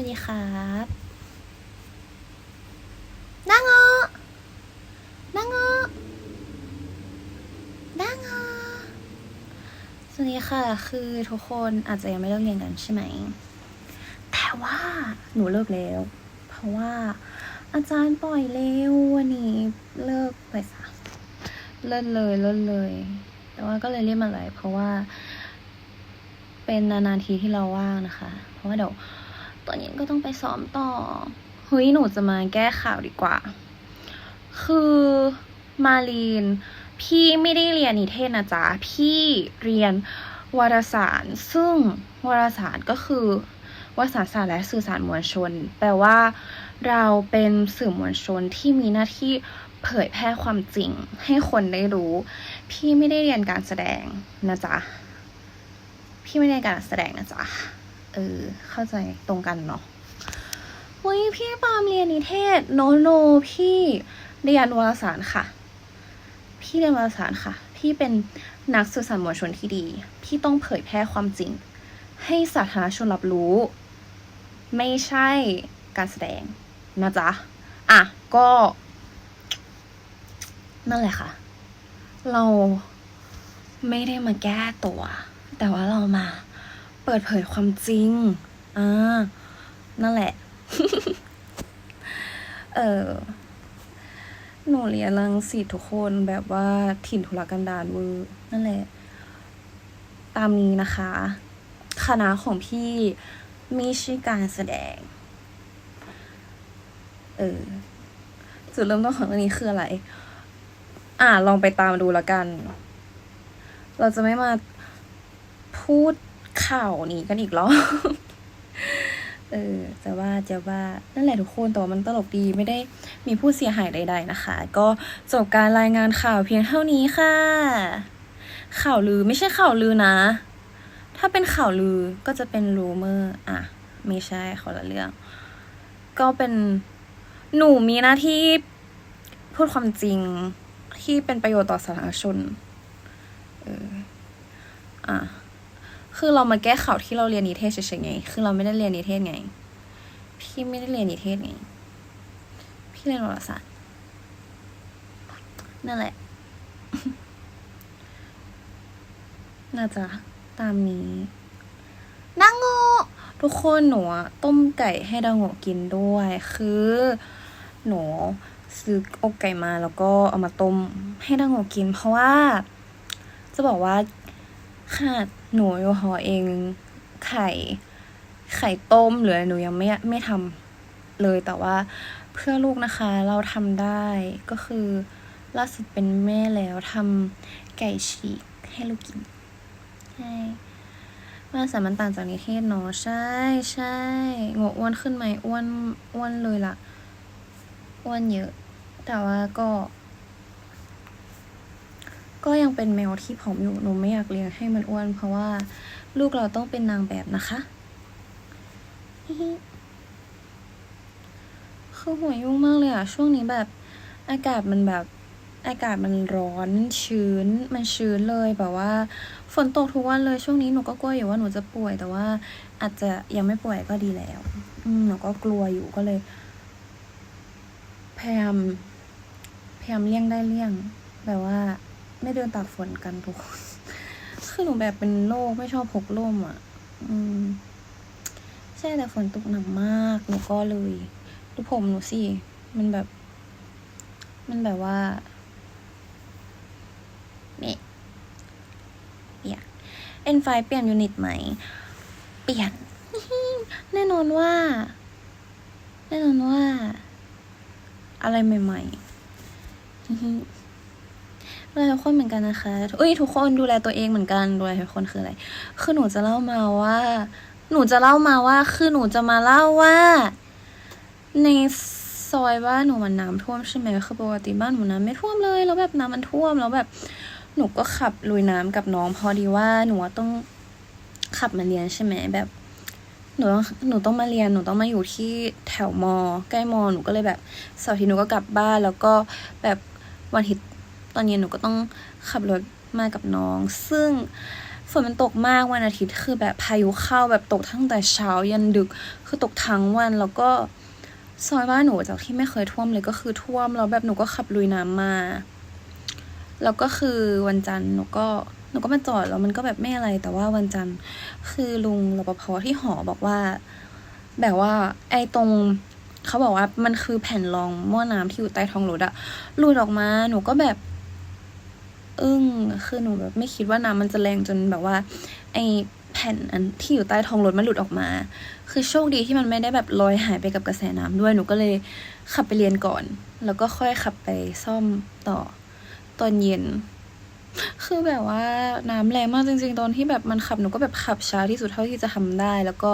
วัสดีครับนางอนังอนังอสวัสดีค่ะ คือทุกคนอาจจะยังไม่เลิกเรียนกันใช่ไหม แต่ว่าหนูเลิกแล้ว เพราะว่า อาจารย์ปล่อยเร็ววันนี้เลิกไปสามเลิกเลยเลิกเลย แต่ว่าก็เลยเรียกมาเลยเพราะว่า เป็นนานๆทีที่เราว่างนะคะ เพราะว่าเดี๋ยว ตอนเย็นก็ต้องไปซ้อมต่อเฮ้ยหนูจะมาแก้ข่าวดีกว่า คือมาลีน พี่ไม่ได้เรียนนิเทศนะจ๊ะ พี่เรียนวารสาร ซึ่งวารสารก็คือวารสารศาสตร์และสื่อสารมวลชน แปลว่าเราเป็นสื่อมวลชนที่มีหน้าที่เผยแพร่ความจริงให้คนได้รู้ พี่ไม่ได้เรียนการแสดงนะจ๊ะ พี่ไม่ได้เรียนการแสดงนะจ๊ะ ออ เข้าใจตรงกันเนาะเฮ้ยพี่ปาล์มเรียนนิเทศ โนโนพี่เรียนวารสารค่ะ พี่เรียนวารสารค่ะ พี่เป็นนักสื่อสารมวลชนที่ดี พี่ต้องเผยแพร่ความจริง ให้สาธารณชนรับรู้ ไม่ใช่การแสดงนะจ๊ะ อะ ก็ นั่นแหละค่ะ เราไม่ได้มาแก้ตัว แต่ว่าเรามา เปิดเผยความจริง อ่า นั่นแหละ เออหนูเรียนรังสิตทุกคนแบบว่าถิ่นทุรกันดารเวอร์นั่นแหละ ตามนี้นะคะ คณะของพี่มีชื่อการแสดง เออ จุดเริ่มต้นของเรื่องนี้คืออะไร อ่า ลองไปตามดูแล้วกัน เราจะไม่มาพูด ข่าวนี้กันอีกแล้วเออจะว่าจะว่านั่นแหละทุกคนแต่ว่ามันตลกดีไม่ได้มีผู้เสียหายใด ๆ นะคะ ก็จบการรายงานข่าวเพียงเท่านี้ค่ะ ข่าวลือไม่ใช่ข่าวลือนะ ถ้าเป็นข่าวลือก็จะเป็นรูเมอร์อะไม่ใช่คนละเรื่อง ก็เป็นหนูมีหน้าที่พูดความจริงที่เป็นประโยชน์ต่อสาธารณชนเอออะ คือเรามาแก้ข่าวที่เราเรียนนิเทศเฉยๆไง คือเราไม่ได้เรียนนิเทศไง พี่ไม่ได้เรียนนิเทศไง พี่เรียนวารสารนั่นแหละ น่าจะตามนี้ดังโงทุกคนหนูต้มไก่ให้ดังโงกินด้วย คือ หนูซื้ออกไก่มาแล้วก็เอามาต้มให้ดังโงกิน เพราะว่า จะบอกว่าค่ะ หนูโยหอเองไข่ไข่ต้มหรือหนูยังไม่ไม่ทำเลยแต่ว่าเพื่อลูกนะคะเราทำได้ก็คือล่าสุดเป็นแม่แล้วทำไก่ฉีกให้ลูกกินใช่มาสามันต่างจากนิเทศเนาะใช่ใช่งวอ้วนขึ้นไหมอ้วนอ้วนเลยล่ะ อ้วนเยอะ แต่ว่าก็ ก็ยังเป็นแมวที่ผอมอยู่หนูไม่อยากเลี้ยงให้มันอ้วน เพราะว่าลูกเราต้องเป็นนางแบบนะคะคือหัวยุ่งมากเลยอะช่วงนี้แบบอากาศมันแบบอากาศมันร้อนชื้น มันชื้นเลยแบบว่า ฝนตกทุกวันเลยช่วงนี้หนูก็กลัวอยู่ว่าหนูจะป่วย แต่ว่าอาจจะยังไม่ป่วยก็ดีแล้วอืหนูก็กลัวอยู่ก็เลยพยายามพยายามเลี่ยงได้เลี่ยงแบบว่า ไม่เดินตากฝนกันทุกคนคือหนูแบบเป็นโรคไม่ชอบพกร่มอะ อืม ใช่แต่ฝนตกหนักมาก หนูก็เลยดูผมหนูสิ มันแบบ มันแบบว่านี่เปลี่ยน N5 เปลี่ยนยูนิตไหม เปลี่ยน แน่นอนว่า แน่นอนว่า อะไรใหม่ๆ ดูแลทุกคนเหมือนกันนะคะเอ้ยทุกคนดูแลตัวเองเหมือนกันดูแลทุกคนคืออะไร คือหนูจะเล่ามาว่า หนูจะเล่ามาว่า คือหนูจะมาเล่าว่า ในซอยบ้านหนูมันน้ำท่วมใช่ไหมคือปกติบ้านหนูน้ำไม่ท่วมเลยแล้วแบบน้ำมันท่วมแล้วแบบ หนูก็ขับลุยน้ำกับน้องพอดีว่าหนูต้องขับมาเรียนใช่ไหมแบบหนูต้องหนูต้องมาเรียนหนูต้องมาอยู่ที่แถวมอ ใกล้มอหนูก็เลยแบบเสาร์ทิตย์หนูก็กลับบ้าน แล้วก็แบบวันอาทิตย์ อนเย็นหนูก็ต้องขับรถมากับน้อง ซึ่งฝนมันตกมากวันอาทิตย์คือแบบพายุเข้าแบบตกตั้งแต่เช้ายันดึกคือตกทั้งวันแล้วก็ซอยบ้านหนูจากที่ไม่เคยท่วมเลยก็คือท่วมแล้วแบบหนูก็ขับลุยน้ำมา แล้วก็คือวันจันทร์หนูก็หนูก็มาจอดแล้วมันก็แบบไม่อะไรแต่ว่าวันจันทร์คือลุงรปภที่หอบอกว่า แบบว่า ไอ้ตรงเขาบอกว่ามันคือแผ่นรองหม้อน้ำที่อยู่ใต้ท้องรถอะหลุดออกมาหนูก็แบบ อึ้งคือหนูแบบไม่คิดว่าน้ำมันจะแรงจนแบบว่า ไอแผ่นอันที่อยู่ใต้ท้องรถมันหลุดออกมา คือโชคดีที่มันไม่ได้แบบลอยหายไปกับกระแสน้ำด้วยหนูก็เลยขับไปเรียนก่อน แล้วก็ค่อยขับไปซ่อมต่อตอนเย็น คือแบบว่าน้ำแรงมากจริง ๆ ตอนที่แบบมันขับหนูก็แบบขับช้าที่สุดเท่าที่จะทำได้ แล้วก็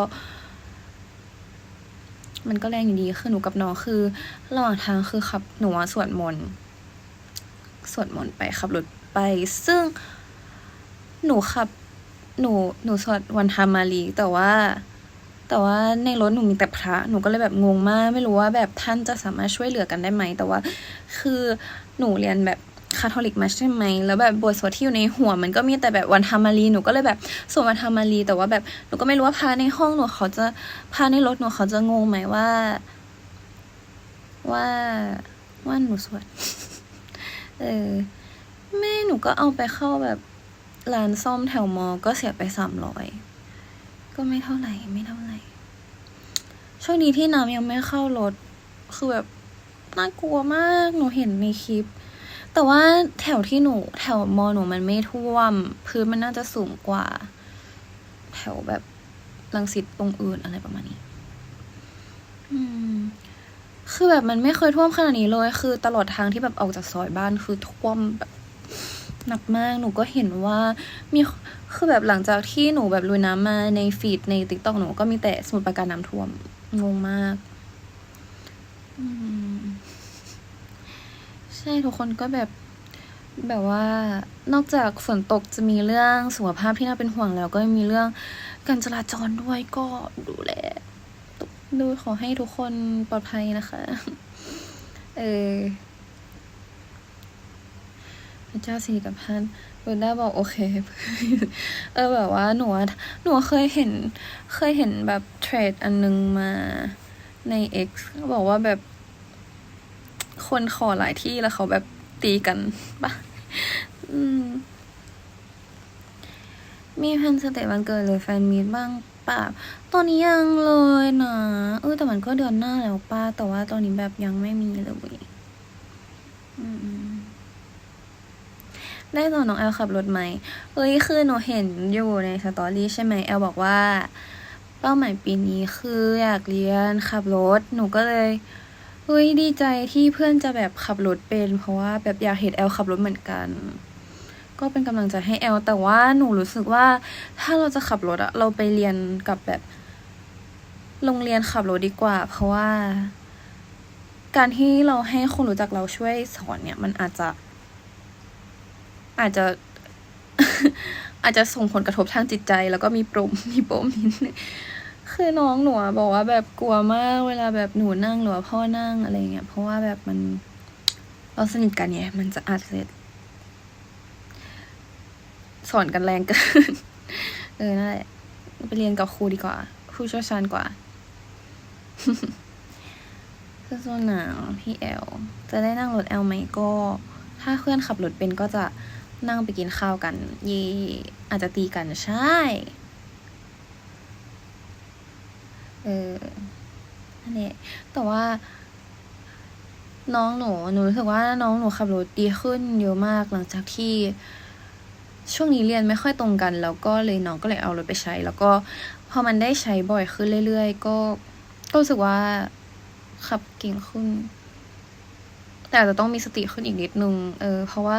มันก็แรงอยู่ดีคือหนูกับน้องคือระหว่างทางคือขับหนูสวดมนต์สวดมนต์ไปขับรถ ไป ซึ่งหนูขับ หนูหนูสวดวันธรรมารีแต่ว่า แต่ว่าในรถหนูมีแต่พระหนูก็เลยแบบงงมาก ไม่รู้ว่าแบบท่านจะสามารถช่วยเหลือกันได้ไหมแต่ว่า คือหนูเรียนแบบคาทอลิกมาใช่ไหม แล้วแบบบทสวดที่อยู่ในหัวมันก็มีแต่แบบวันธรรมารี หนูก็เลยแบบสวดวันธรรมารี แต่ว่าแบบหนูก็ไม่รู้ว่าพระในห้องหนูเขาจะพระในรถหนูเขาจะงงไหมว่า ว่าว่าหนูสวด เออ แม่หนูก็เอาไปเข้าแบบร้านซ่อมแถวมอ ก็เสียไปสามร้อยก็ไม่เท่าไหร่ไม่เท่าไหร่ช่วงนี้ที่น้ำยังไม่เข้ารถ คือแบบน่ากลัวมากหนูเห็นในคลิป แต่ว่าแถวที่หนูแถวมอหนูมันไม่ท่วม พื้นมันน่าจะสูงกว่า แถวแบบลังสิตตรงอื่นอะไรประมาณนี้ อืม คือแบบมันไม่เคยท่วมขนาดนี้เลย คือตลอดทางที่แบบออกจากซอยบ้านคือท่วมแบบ หนักมากหนูก็เห็นว่ามีคือแบบหลังจากที่หนูแบบลุยน้ำมาในฟีดในติ๊กต็อกหนูก็มีแต่สมุดประการน้ำท่วมงงมากใช่ทุกคนก็แบบแบบว่านอกจากฝนตกจะมีเรื่องสุขภาพที่น่าเป็นห่วงแล้ว ก็มีเรื่องการจราจรด้วยก็ดูแลดูขอให้ทุกคนปลอดภัยนะคะ เออ พระเจ้าสิริกับพันเบลด้าบอกโอเคเออแบบว่าหนูหนูเคยเห็น เคยเห็นแบบเทรดอันนึงมาใน X บอกว่าแบบคนขอหลายที่แล้วเขาแบบตีกันปะอืม มีแพนสเตจวันเกิดหรือแฟนมีตบ้างป่ะตอนนี้ยังเลยนะเออแต่มันก็เดือนหน้าแล้วป้าแต่ว่าตอนนี้แบบยังไม่มีเลยอืม ได้ตอนน้องแอลขับรถไหมเอ้ยคือหนูเห็นอยู่ในสตอรี่ใช่ไหมแอลบอกว่าเป้าหมายปีนี้คืออยากเรียนขับรถ หนูก็เลยเฮ้ยดีใจที่เพื่อนจะแบบขับรถเป็น เพราะว่าแบบอยากเห็นแอลขับรถเหมือนกัน ก็เป็นกำลังใจให้แอลแต่ว่าหนูรู้สึกว่าถ้าเราจะขับรถอะเราไปเรียนกับแบบ โรงเรียนขับรถดีกว่า เพราะว่า การที่เราให้คนรู้จักเราช่วยสอนเนี่ย มันอาจจะ อาจจะอาจจะส่งผลกระทบทางจิตใจ แล้วก็มีปมมีปมนิดนึงคือน้องหนูบอกว่าแบบกลัวมากเวลาแบบหนูนั่งหรือว่าพ่อนั่งอะไรเงี้ยเพราะว่าแบบมันเราสนิทกันเนี่ยมันจะอาจจะสอนกันแรงเกินเออนั่นแหละไปเรียนกับครูดีกว่าครูเชี่ยวชาญกว่าคือส่วนหนาวพี่แอลจะได้นั่งรถแอลไหมก็ ถ้าเพื่อนขับรถเป็นก็จะ นั่งไปกินข้าวกัน เย่อาจจะตีกันใช่ เออนั่นแหละแต่ว่า น้องหนู หนูรู้สึกว่าน้องหนูขับรถดีขึ้นเยอะมากหลังจากที่ช่วงนี้เรียนไม่ค่อยตรงกัน แล้วก็เลยน้องก็เลยเอารถไปใช้ แล้วก็พอมันได้ใช้บ่อยขึ้นเรื่อยๆ ก็ก็รู้สึกว่าขับเก่งขึ้น แต่อาจจะต้องมีสติขึ้นอีกนิดนึง เออ เพราะว่า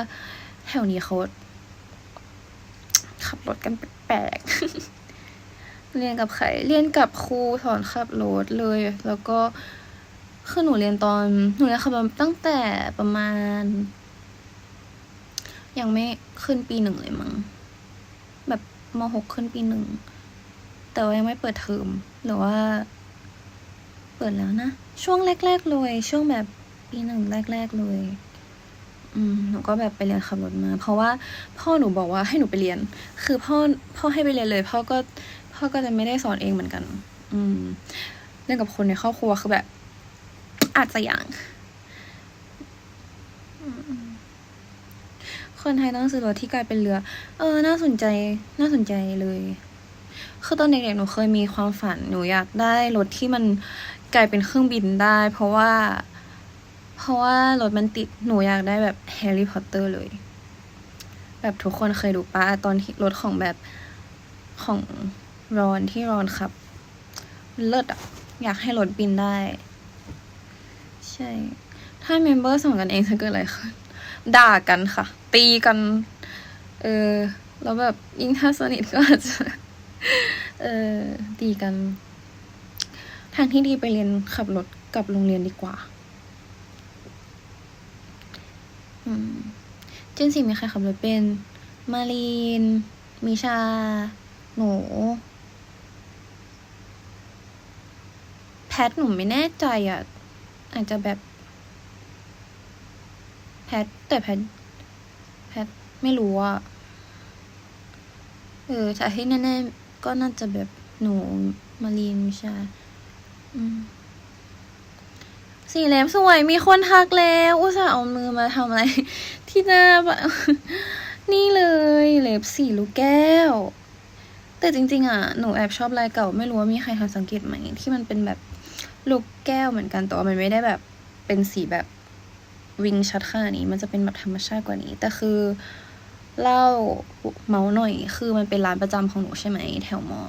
แถวนี้เขาขับรถกันแปลกๆ เรียนกับใคร เรียนกับครูสอนขับรถเลย แล้วก็คือหนูเรียนตอน หนูเรียนขับรถตั้งแต่ประมาณ ยังไม่ขึ้นปีหนึ่งเลยมั้ง แบบมหกขึ้นปีหนึ่ง แต่ว่ายังไม่เปิดเทอม หรือว่า เปิดแล้วนะ ช่วงแรก ๆ เลย ช่วงแบบปีหนึ่งแรก ๆ เลย หนูก็แบบไปเรียนขับรถมา เพราะว่าพ่อหนูบอกว่าให้หนูไปเรียน คือพ่อพ่อให้ไปเรียนเลย พ่อก็พ่อก็จะไม่ได้สอนเองเหมือนกัน อืมเรื่องกับคนในครอบครัวคือแบบ อาจจะอย่างคนไทยต้องซื้อรถที่กลายเป็นเรือ เออ น่าสนใจ น่าสนใจเลย คือตอนเด็กๆหนูเคยมีความฝัน หนูอยากได้รถที่มันกลายเป็นเครื่องบินได้ เพราะว่า เพราะว่ารถมันติดหนูอยากได้แบบแฮร์รี่พอตเตอร์เลย แบบทุกคนเคยดูป้าตอนที่รถของแบบของรอนที่รอนขับเลิศอะอยากให้รถบินได้ ใช่ ถ้าเมมเบอร์ส่งกันเองจะเกิดอะไรขึ้นด่ากันค่ะ ตีกัน เออ แล้วแบบยิ่งถ้าสนิทก็อาจจะ เออตีกัน ทางที่ดีไปเรียนขับรถกลับโรงเรียนดีกว่า อืม เจนสี่มีใครขับรถเป็น มารีน มิชา หนู แพทหนูไม่แน่ใจอะ อาจจะแบบ แพท แต่แพท แพท ไม่รู้อะ เออแต่ที่แน่ๆก็น่าจะแบบหนู มารีน มิชา อืม สีเล็บสวยมีคนทักแล้ว อุตส่าห์เอามือมาทำอะไร ที่หน้าแบบนี่เลยเล็บสีลูกแก้ว แต่จริง ๆ อะ หนูแอบชอบลายเก่า ไม่รู้ว่ามีใครทันสังเกตไหมที่มันเป็นแบบลูกแก้วเหมือนกันแต่ว่ามันไม่ได้แบบเป็นสีแบบวิงชัดขนาดนี้ มันจะเป็นแบบธรรมชาติกว่านี้ แต่คือเล่าเมาส์หน่อย คือมันเป็นร้านประจำของหนูใช่ไหมแถวมอ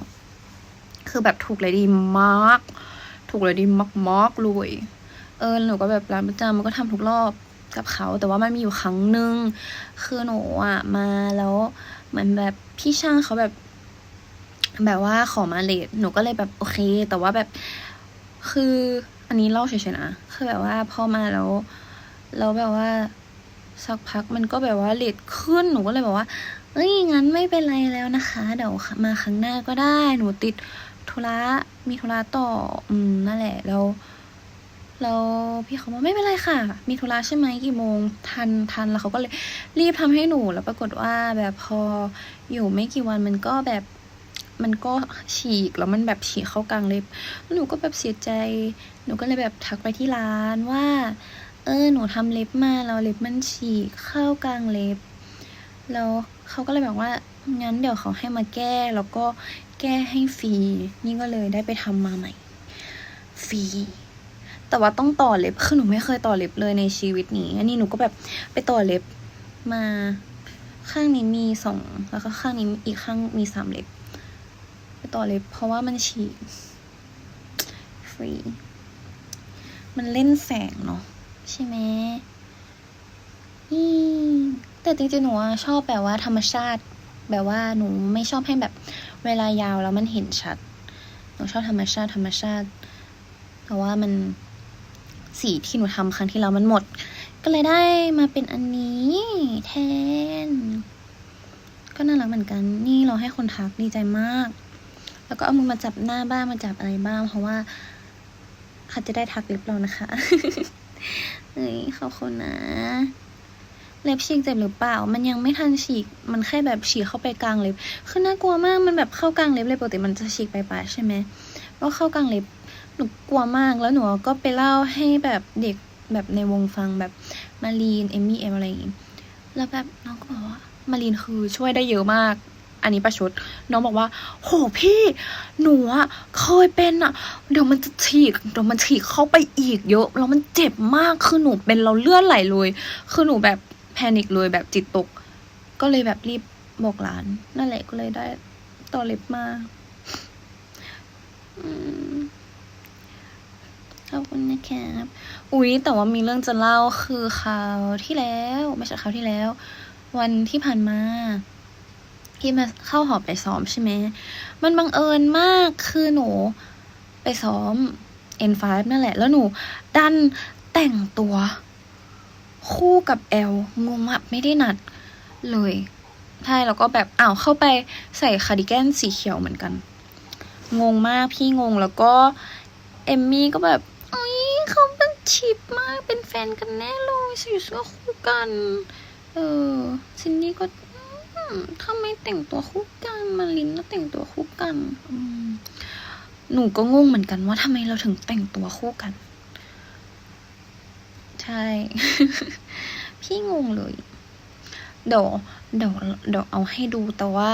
คือแบบถูกเลยดีมาก ถูกเลยดีมากๆเลย เออหนูก็แบบร้านประจำมันก็ทำทุกรอบกับเขา แต่ว่ามันมีอยู่ครั้งหนึ่งคือหนูอะมาแล้วเหมือนแบบพี่ช่างเขาแบบ แบบว่าขอมาเลทหนูก็เลยแบบโอเค แต่ว่าแบบคืออันนี้เล่าเฉยๆนะคือแบบว่าพอมาแล้วแล้วแบบว่าสักพักมันก็แบบว่าเลทขึ้นหนูก็เลยบอกว่าเอ้ยงั้นไม่เป็นไรแล้วนะคะเดี๋ยวมาครั้งหน้าก็ได้ หนูติดธุระมีธุระต่อ อืมนั่นแหละแล้ว แล้วพี่เขาบอกไม่เป็นไรค่ะ มีธุระใช่ไหมกี่โมงทันทันแล้วเขาก็เลยรีบทำให้หนูแล้วปรากฏว่าแบบพออยู่ไม่กี่วันมันก็แบบมันก็ฉีกแล้วมันแบบฉีกเข้ากลางเล็บหนูก็แบบเสียใจ หนูก็เลยแบบทักไปที่ร้านว่า เออหนูทำเล็บมาแล้วเล็บมันฉีกเข้ากลางเล็บ แล้วเขาก็เลยบอกว่างั้นเดี๋ยวเขาให้มาแก้แล้วก็แก้ให้ฟรีนี่ก็เลยได้ไปทำมาใหม่ฟรี แต่ว่าต้องต่อเล็บคือหนูไม่เคยต่อเล็บเลยในชีวิตนี้ อันนี้หนูก็แบบไปต่อเล็บมาข้างนี้มีสองแล้วก็ข้างนี้อีกข้างมีสามเล็บ ไปต่อเล็บ เพราะว่ามันฉีกฟรีมันเล่นแสงเนาะใช่ไหมอืมแต่จริงๆหนูอะชอบแบบว่าธรรมชาติ แบบว่าหนูไม่ชอบให้แบบเวลายาวแล้วมันเห็นชัด หนูชอบธรรมชาติธรรมชาติ แต่ว่ามัน สีที่หนูทำครั้งที่แล้วมันหมด ก็เลยได้มาเป็นอันนี้แทน ก็น่ารักเหมือนกัน นี่เราให้คนทักดีใจมาก แล้วก็เอามือมาจับหน้าบ้างมาจับอะไรบ้าง เพราะว่าเขาจะได้ทักเล็บเรานะคะเฮ้ยขอบคุณนะ เล็บฉีกเจ็บหรือเปล่า มันยังไม่ทันฉีก มันแค่แบบฉีกเข้าไปกลางเล็บ คือน่ากลัวมาก มันแบบเข้ากลางเล็บเลยปกติมันจะฉีกไปปลายใช่ไหมก็เข้ากลางเล็บ หนูกลัวมากแล้วหนูก็ไปเล่าให้แบบเด็กแบบในวงฟังแบบมารีนเอมมี่เอมอะไรอย่างงี้แล้วแบบน้องก็บอกว่ามารีนคือช่วยได้เยอะมาก อันนี้ประชด น้องบอกว่า โหพี่ หนูอะเคยเป็นอะเดี๋ยวมันจะฉีกเดี๋ยวมันฉีกเข้าไปอีกเยอะแล้วมันเจ็บมากคือหนูเป็นเราเลือดไหลเลยคือหนูแบบแพนิคเลยแบบจิตตก ก็เลยแบบรีบบอกหลาน นั่นแหละก็เลยได้ต่อเล็บมา อืม ขอบคุณนะครับ อุ๊ย แต่ว่ามีเรื่องจะเล่าคือคราวที่แล้ว ไม่ใช่คราวที่แล้ว วันที่ผ่านมาที่มาเข้าหอไปซ้อมใช่ไหม มันบังเอิญมากคือหนูไปซ้อม N5 นั่นแหละ แล้วหนู ดันแต่งตัว คู่กับแอลงงมากไม่ได้นัดเลย ใช่แล้วก็แบบอ้าวเข้าไปใส่คาร์ดิแกนสีเขียวเหมือนกัน งงมากพี่งงแล้วก็เอมมี่ก็แบบ ชิปมากเป็นแฟนกันแน่เลยใส่เสื้อคู่กัน เออซินนี่ก็อืมทำไมแต่งตัวคู่กันมาลินก็แต่งตัวคู่กันหนูก็งงเหมือนกันว่าทำไมเราถึงแต่งตัวคู่กัน ใช่ พี่งงเลยเดี๋ยวเดี๋ยวเดี๋ยวเอาให้ดูแต่ว่า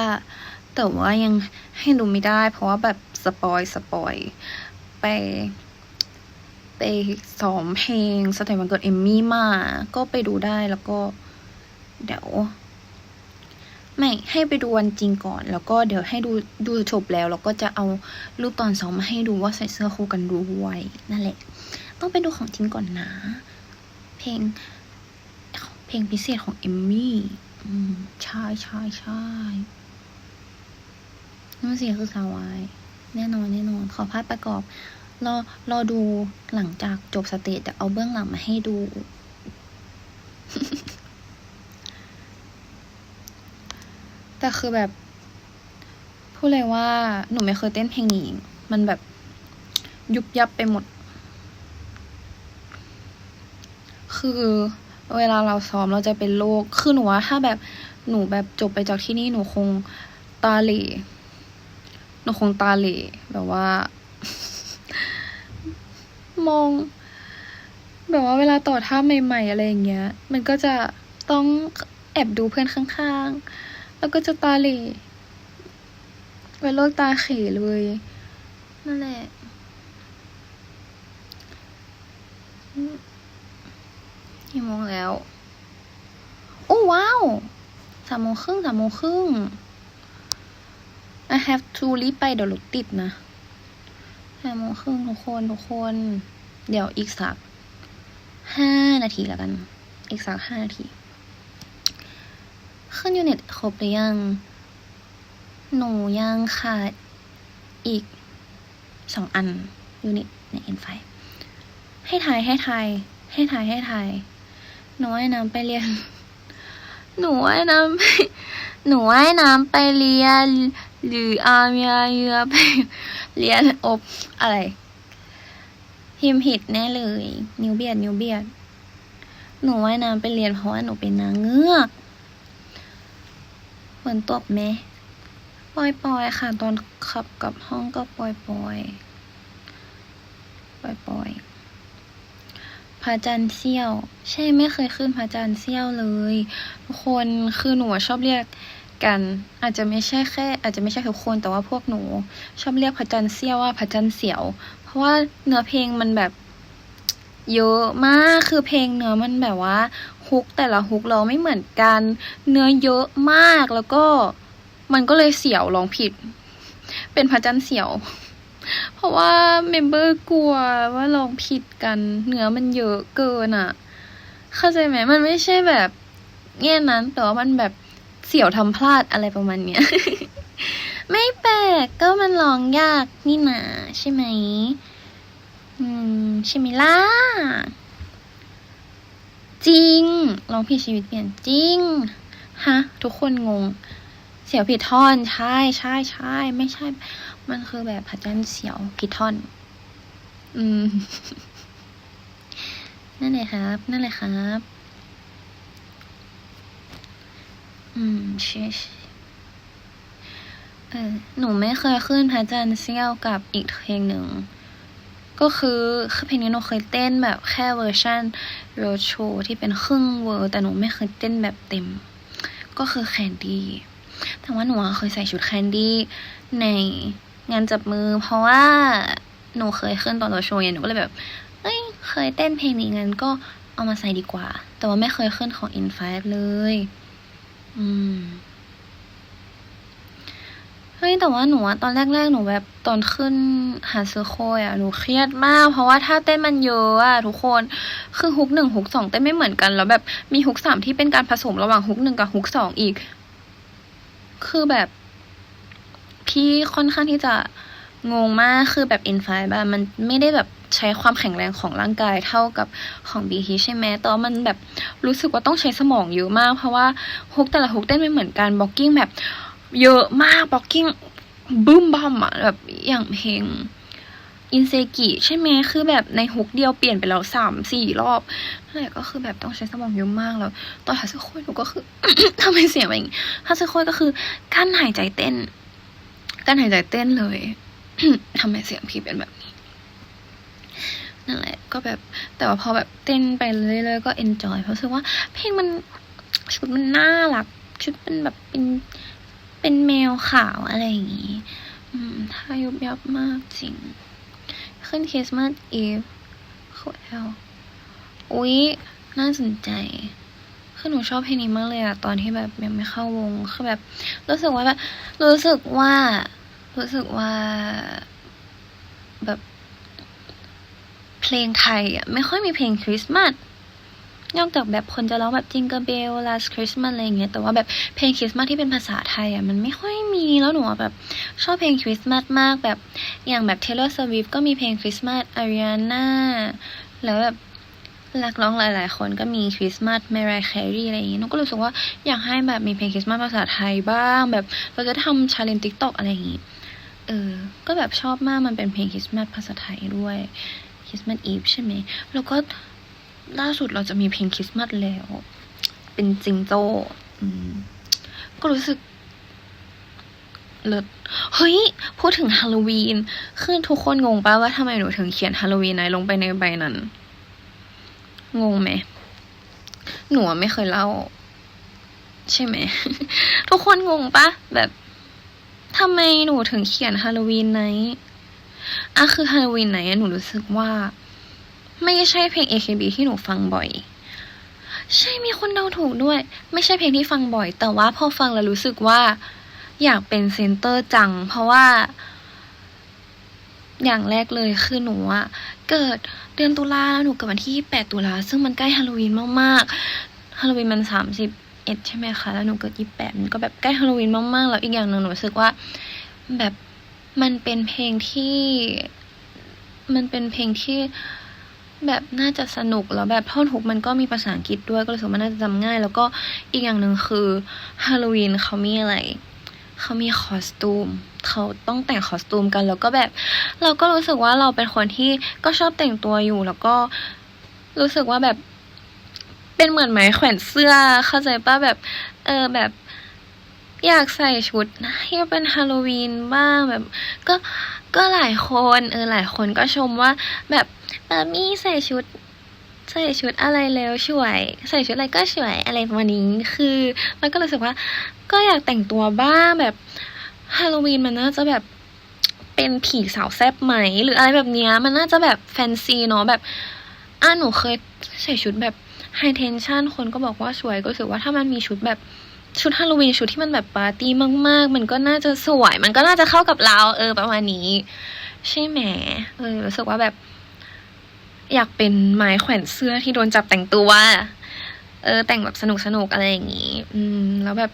แต่ว่ายังให้ดูไม่ได้ เพราะว่าแบบสปอยสปอยไป ไปซ้อมเพลงสเตย์วันเกิดเอมมี่มา ก็ไปดูได้แล้วก็เดี๋ยวไม่ให้ไปดูวันจริงก่อน แล้วก็เดี๋ยวให้ดูดูจบแล้ว แล้วก็จะเอารูปตอนซ้อมมาให้ดูว่าใส่เสื้อคู่กันด้วยนั่นแหละ ต้องไปดูของจริงก่อนนะ เพลง เพลงพิเศษของเอมมี่อืมใช่ใช่ใช่นั่นสิคือสาววายแน่นอนแน่นอนขอภาพประกอบ รอรอดูหลังจากจบสเตจแต่เอาเบื้องหลังมาให้ดู แต่คือแบบ พูดเลยว่าหนูไม่เคยเต้นเพลงนี้ มันแบบยุบยับไปหมด คือเวลาเราซ้อมเราจะเป็นโรค คือหนูว่าถ้าแบบหนูแบบจบไปจากที่นี่หนูคงตาเหล่หนูคงตาเหล่แบบว่า มอง แบบว่าเวลาต่อท่าใหม่ ๆ อะไรอย่างเงี้ย มันก็จะต้องแอบดูเพื่อนข้างๆ แล้วก็จะตาเหล่เป็นโรคตาเขเลย นั่นแหละกี่โมงแล้ว โอ้ว้าวสามโมงครึ่งสามโมงครึ่ง I have to รีบไปเดี๋ยวรถติดนะห้าโมงครึ่งทุกคนทุกคน เดี๋ยวอีกสักห้านาทีแล้วกัน อีกสักห้านาที ขึ้นยูนิตครบหรือยัง หนูยังขาดอีกสองอันยูนิตใน N5 ให้ทายให้ทายให้ทายให้ทายหนูว่ายน้ำไปเรียน หนูว่ายน้ำหนูว่ายน้ำไปเรียน หรืออาเมียเรือไปเรียนอบอะไร พิมพ์ผิดแน่เลย นิ้วเบียด นิ้วเบียด หนูว่ายน้ำไปเรียนเพราะว่าหนูเป็นนางเงือกฝนตกไหมปล่อยปอยๆค่ะ ตอนขับกลับห้องก็ปล่อยปอยปล่อยปอยๆพระจันทร์เสี้ยว ใช่ไม่เคยขึ้นพระจันทร์เสี้ยวเลยทุกคนคือหนูชอบเรียกกัน อาจจะไม่ใช่แค่ อาจจะไม่ใช่ทุกคนแต่ว่าพวกหนู ชอบเรียกพระจันทร์เสี้ยวว่าพระจันทร์เสียว ราะว่าเนื้อเพลงมันแบบเยอะมากคือเพลงเนื้อมันแบบว่าฮุกแต่ละฮุกเราไม่เหมือนกัน เนื้อเยอะมากแล้วก็มันก็เลยเสียวร้องผิด เป็นพระจันทร์เสียว เพราะว่าเมมเบอร์กลัวว่าร้องผิดกัน เนื้อมันเยอะเกินอะ เข้าใจไหมมันไม่ใช่แบบแง่นั้นแต่ว่ามันแบบเสียวทำพลาดอะไรประมาณเนี้ย ไม่แปลกก็มันร้องยากนี่นาใช่ไหม อืม ใช่ไหมล่ะ จริงร้องผิดชีวิตเปลี่ยนจริง ฮะ ทุกคนงง เสียวผิดท่อน ใช่ใช่ใช่ไม่ใช่ มันคือแบบพระจันทร์เสียวผิดท่อน อืม นั่นแหละครับ นั่นแหละครับอืมชื่อ หนูไม่เคยขึ้นพระจันทร์เสี้ยวกับอีกเพลงหนึ่ง ก็คือเพลงนี้หนูเคยเต้นแบบแค่เวอร์ชันโรโชที่เป็นครึ่งเวอร์ แต่หนูไม่เคยเต้นแบบเต็ม ก็คือแคนดี้แต่ว่าหนูเคยใส่ชุดแคนดี้ในงานจับมือ เพราะว่าหนูเคยขึ้นตอนโรโชไงหนูก็เลยแบบเอ้ยเคยเต้นเพลงนี้งั้นก็เอามาใส่ดีกว่า แต่ว่าไม่เคยขึ้นของ In5 เลย อืม ฮ้ยแต่ว่าหนูอะตอนแรกๆ หนูแบบตอนขึ้นหาเซอร์โคยอะหนูเครียดมาก เพราะว่าท่าเต้นมันเยอะอะทุกคนคือฮุกหนึ่งฮุกสองเต้นไม่เหมือนกัน แล้วแบบมีฮุกสามที่เป็นการผสมระหว่างฮุกหนึ่งกับฮุกสองอีก คือแบบพี่ค่อนข้างที่จะงงมากคือแบบอินไฟแบบมันไม่ได้แบบใช้ความแข็งแรงของร่างกายเท่ากับของบีทีใช่ไหมแต่ว่ามันแบบรู้สึกว่าต้องใช้สมองเยอะมาก เพราะว่าฮุกแต่ละฮุกเต้นไม่เหมือนกันบล็อกกิ้งแบบ เยอะมากบ็อกกิ้งบึ้มบัมอะแบบอย่างเพลงอินเซกิใช่ไหมคือแบบในฮุกเดียวเปลี่ยนไปแล้วสามสี่รอบนั่นแหละก็คือแบบต้องใช้สมองเยอะมากแล้ว ตอนฮาซึโคยหนูก็คือ ทำไมเสียงแบบนี้ฮาซึโคยก็คือกั้นหายใจเต้นกั้นหายใจเต้นเลย ทำไมเสียงพี่เป็นแบบนี้นั่นแหละก็แบบแต่ว่าพอแบบเต้นไปเรื่อยๆก็เอนจอยเพราะรู้สึกว่าเพลงมันชุดมันน่ารักชุดเป็นแบบเป็น เป็นแมวขาวอะไรอย่างงี้ถ้ายุบยับมากจริง ขึ้นคริสต์มาสอีฟโคเอลอุ๊ย น่าสนใจ คือหนูชอบเพลงนี้มากเลยอะตอนที่แบบยังไม่เข้าวง คือแบบ รู้สึกว่าแบบ รู้สึกว่า รู้สึกว่า แบบ เพลงไทยอะไม่ค่อยมีเพลงคริสต์มาส นอกจากแบบคนจะร้องแบบจิงเกอร์เบล last Christmas อะไรอย่างเงี้ยแต่ว่าแบบเพลงคริสต์มาสที่เป็นภาษาไทยอะมันไม่ค่อยมีแล้วหนูแบบชอบเพลงคริสต์มาสมากแบบอย่างแบบ Taylor Swift ก็มีเพลงคริสต์มาส Ariana แล้วแบบนักร้องหลาย ๆ คนก็มีคริสต์มาส Mariah Carey อะไรอย่างเงี้ยหนูก็รู้สึกว่าอยากให้แบบมีเพลงคริสต์มาสภาษาไทยบ้าง แบบเราจะทำชาเลนจ์ TikTok อะไรอย่างงี้ เออ ก็แบบชอบมากมันเป็นเพลงคริสต์มาสภาษาไทยด้วยคริสต์มาสอีฟใช่ไหมแล้วก็ ล่าสุดเราจะมีเพลงคริสต์มาสแล้ว เป็นจิงโจ้ก็รู้สึกเลิศเฮ้ย พูดถึงฮาโลวีน คือทุกคนงงปะว่าทำไมหนูถึงเขียนฮาโลวีนไนลงไปในใบนั้น งงไหม หนูไม่เคยเล่า ใช่ไหม ทุกคนงงปะแบบทำไมหนูถึงเขียนฮาโลวีนไนอะคือฮาโลวีนไนหนูรู้สึกว่า ไม่ใช่เพลง AKB ที่หนูฟังบ่อย ใช่มีคนเดาถูกด้วย ไม่ใช่เพลงที่ฟังบ่อย แต่ว่าพอฟังแล้วรู้สึกว่า อยากเป็นเซนเตอร์จัง เพราะว่า อย่างแรกเลยคือหนูอะเกิดเดือนตุลาแล้วหนูเกิดวันที่ 8 ตุลาซึ่งมันใกล้ฮาโลวีนมากๆฮาโลวีนมัน 31 ใช่ไหมคะ แล้วหนูเกิด 28 มันก็แบบใกล้ฮาโลวีนมากๆ แล้วอีกอย่างหนึ่งหนูรู้สึกว่า แบบมันเป็นเพลงที่ มันเป็นเพลงที่ แบบน่าจะสนุกแล้วแบบท่อนฮุกมันก็มีภาษาอังกฤษด้วยก็รู้สึกว่าน่าจะจำง่าย แล้วก็อีกอย่างหนึ่งคือฮาโลวีนเขามีอะไรเขามีคอสตูม เขาต้องแต่งคอสตูมกันแล้วก็แบบ เราก็รู้สึกว่าเราเป็นคนที่ก็ชอบแต่งตัวอยู่ แล้วก็รู้สึกว่าแบบเป็นเหมือนไหมแขวนเสื้อเข้าใจป่ะแบบ เออแบบอยากใส่ชุดให้เป็นฮาโลวีนบ้างแบบ ก็ ก็หลายคนเออหลายคนก็ชมว่า แบบปามี่ใส่ชุดใส่ชุดอะไรแล้วสวย ใส่ชุดอะไรก็สวยอะไรประมาณนี้คือแล้วก็รู้สึกว่า ก็อยากแต่งตัวบ้างแบบฮาโลวีนมันน่าจะแบบเป็นผีสาวแซบไหม หรืออะไรแบบเนี้ยมันน่าจะแบบแฟนซีเนาะแบบอะหนูเคยใส่ชุดแบบไฮเทนชันคนก็บอกว่าสวยก็รู้สึกว่าถ้ามันมีชุดแบบ ชุดฮาโลวีนชุดที่มันแบบปาร์ตี้มาก ๆ มันก็น่าจะสวย มันก็น่าจะเข้ากับเรา เออประมาณนี้ ใช่ไหมเออรู้สึกว่าแบบ อยากเป็นไม้แขวนเสื้อที่โดนจับแต่งตัวเออแต่งแบบสนุกสนุกอะไรอย่างนี้ อืม แล้วแบบ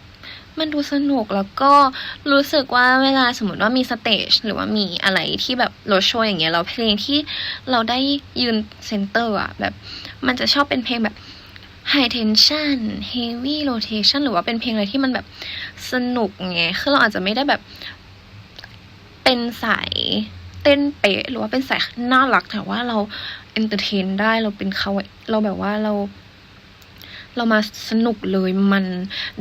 มันดูสนุกแล้วก็รู้สึกว่าเวลาสมมติว่ามีสเตจหรือว่ามีอะไรที่แบบโรโชว์อย่างเงี้ยเราเพลงที่เราได้ยืนเซนเตอร์อะแบบ มันจะชอบเป็นเพลงแบบ high tension heavy rotation หรือว่าเป็นเพลงอะไรที่มันแบบสนุกไง คือเราอาจจะไม่ได้แบบเป็นสายเต้นเป๊ะหรือว่าเป็นสายน่ารัก แต่ว่าเราเอนเตอร์เทนได้เราเป็นเขาเราแบบว่าเรา เรามาสนุกเลยมัน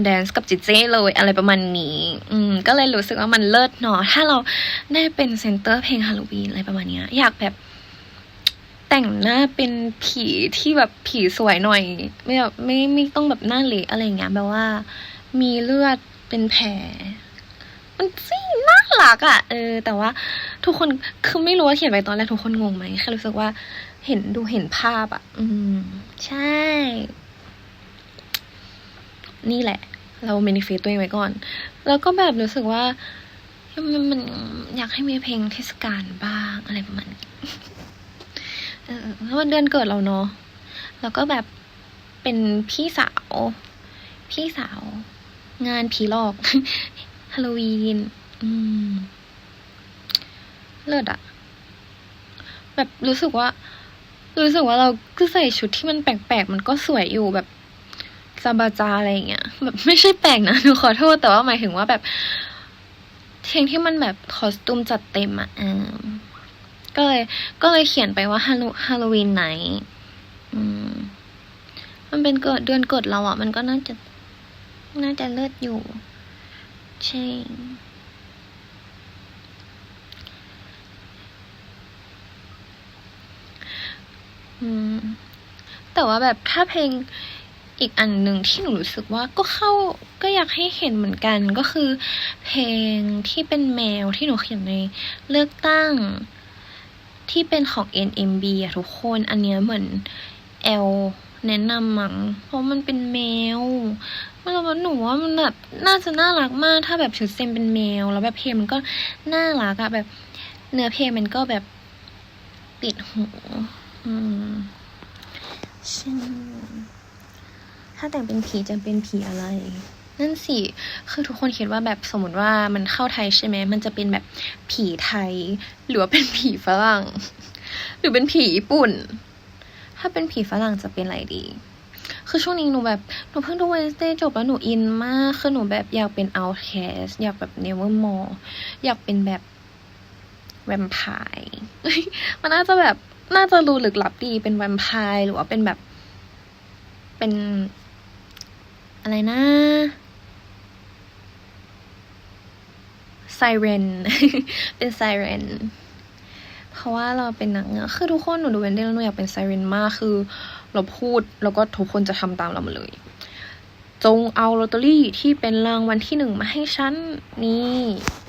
แดนซ์กับจิเจ้เลยอะไรประมาณนี้ อืม ก็เลยรู้สึกว่ามันเลิศเนาะถ้าเราได้เป็นเซนเตอร์เพลงฮาโลวีนอะไรประมาณเนี้ยอยากแบบ แต่งหน้าเป็นผีที่แบบผีสวยหน่อย ไม่แบบไม่ไม่ต้องแบบหน้าเละอะไรเงี้ยแบบว่า มีเลือดเป็นแผลมันซี่น่ารักอะ่ะเออ แต่ว่าทุกคนคือไม่รู้ว่าเขียนไปตอนแรกทุกคนงงไหมแค่รู้สึกว่าเห็นดูเห็นภาพอะ่ะ อืม ใช่ นี่แหละ เราเมนิเฟสตัวเองไว้ก่อน แล้วก็แบบรู้สึกว่ามันมันอยากให้มีเพลงเทศกาลบ้างอะไรประมาณนี้ เออวันเดือนเกิดเราเนาะแล้วก็แบบเป็นพี่สาว พี่สาว งานผีหลอกฮาโลวีนอืม เลิศอะแบบรู้สึกว่า รู้สึกว่าเราคือใส่ชุดที่มันแปลกๆมันก็สวยอยู่แบบซาบาจาอะไรอย่างเงี้ยแบบไม่ใช่แปลกนะหนูขอโทษแต่ว่าหมายถึงว่าแบบเพลงที่มันแบบคอสตูมจัดเต็มอะอ่า ก็เลย ก็เลยเขียนไปว่าฮาโลฮาโลวีนไหน อืม มันเป็นเกิดเดือนเกิดเราอะ มันก็น่าจะ น่าจะเลิศอยู่ ใช่อืม แต่ว่าแบบถ้าเพลงอีกอันหนึ่งที่หนูรู้สึกว่าก็เข้าก็อยากให้เห็นเหมือนกันก็คือ เพลงที่เป็นแมวที่หนูเขียนในเลือกตั้ง ที่เป็นของ NMB อะทุกคนอันเนี้ยเหมือนแอลแนะนำมั้งเพราะมันเป็นแมวมันแล้วหนูว่ามันแบบน่าจะน่ารักมาก ถ้าแบบชุดเซมเป็นแมว แล้วแบบเพลงมันก็น่ารักอะแบบ เนื้อเพลงมันก็แบบติดหูอืมใช่ถ้าแต่งเป็นผีจะเป็นผีอะไร นั่นสิ คือทุกคนคิดว่าแบบสมมติว่ามันเข้าไทยใช่ไหม มันจะเป็นแบบผีไทย หรือว่าเป็นผีฝรั่ง หรือเป็นผีญี่ปุ่น ถ้าเป็นผีฝรั่งจะเป็นอะไรดี คือช่วงนี้หนูแบบ หนูเพิ่งดู Wednesday จบแล้วหนูอินมาก คือหนูแบบอยากเป็น outcast อยากแบบ nevermore อยากเป็นแบบแวมไพร์มันน่าจะแบบน่าจะดูลึกลับดีเป็นแวมไพร์หรือว่าเป็นแบบ เป็นอะไรนะ ไซเรน เป็นไซเรน เพราะว่าเราเป็นนางเงือกคือทุกคนหนูดูเวนเดลแล้วหนูอยากเป็นไซเรนมากคือ เราพูดแล้วก็ทุกคนจะทำตามเราหมดเลย จงเอาลอตเตอรี่ที่เป็นรางวัลที่หนึ่งมาให้ฉัน นี่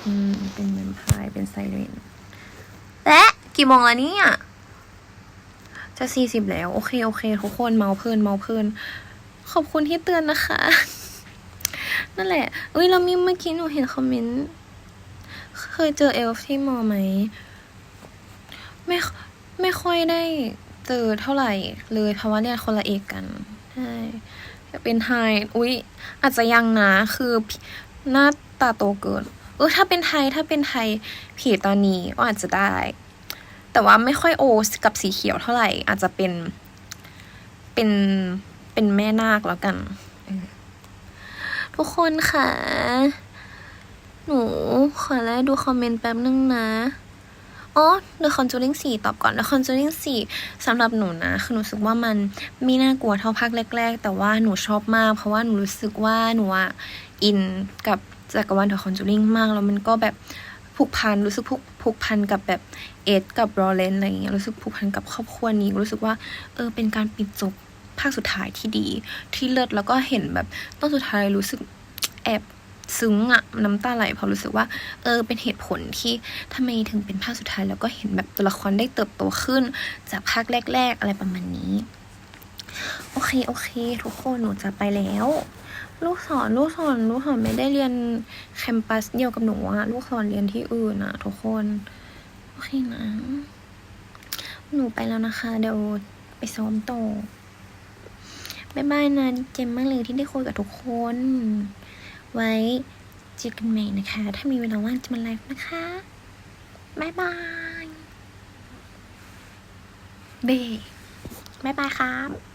อืมเป็นแวมไพร์เป็นไซเรนและกี่โมงแล้วเนี่ยจะสี่สิบแล้ว โอเค โอเค ทุกคนเมาเพลินเมาเพลินขอบคุณที่เตือนนะคะ นั่นแหละเอ้ยเรามีเมื่อกี้หนูเห็นคอมเมนต์ เคยเจอเอลฟ์ที่มอไหมไม่ไม่ค่อยได้เจอเท่าไหร่เลยเพราะว่าเรียนคนละเอกกันใช่เป็นไทยอุ๊ย อาจจะยังนะ คือหน้าตาโตเกินเออถ้าเป็นไทยถ้าเป็นไทยผีตอนนี้ก็อาจจะได้ แต่ว่าไม่ค่อยโอกับสีเขียวเท่าไหร่ อาจจะเป็น เป็นเป็นแม่นาคแล้วกัน ทุกคนค่ะ หนู ขอไล่ดูคอมเมนต์แป๊บนึงนะ อ๋อ The Conjuring 4 ตอบก่อน The Conjuring 4สำหรับหนูนะ คือหนูรู้สึกว่ามันไม่น่ากลัวเท่าภาคแรก ๆ แต่ว่าหนูชอบมาก เพราะว่าหนูรู้สึกว่าหนูอะอินกับจักรวาล The Conjuring มาก แล้วมันก็แบบผูกพัน รู้สึกผูกผูกพันกับแบบเอ็ดกับโรเลนอะไรอย่างเงี้ย รู้สึกผูกพันกับครอบครัวนี้ รู้สึกว่าเออเป็นการปิดจบภาคสุดท้ายที่ดี ที่เลิศแล้วก็เห็นแบบตอนสุดท้ายรู้สึกแอบ ซึ้งอะน้ำตาไหลเพราะรู้สึกว่า เออเป็นเหตุผลที่ทำไมถึงเป็นภาคสุดท้าย แล้วก็เห็นแบบตัวละครได้เติบโตขึ้น จากภาคแรก ๆ อะไรประมาณนี้ โอเคโอเค ทุกคนหนูจะไปแล้ว ลูกศรลูกศรลูกศรไม่ได้เรียนแคมปัสเดียวกับหนูอะลูกศรเรียนที่อื่นอะทุกคนโอเคนะหนูไปแล้วนะคะ เดี๋ยวไปซ้อมต่อบ๊ายบายนะดีเจมมากเลยที่ได้คุยกับทุกคน ไว้เจอกันใหม่นะคะ ถ้ามีเวลาว่างจะมาไลฟ์นะคะ บ๊ายบาย เบบ๊ายบายครับ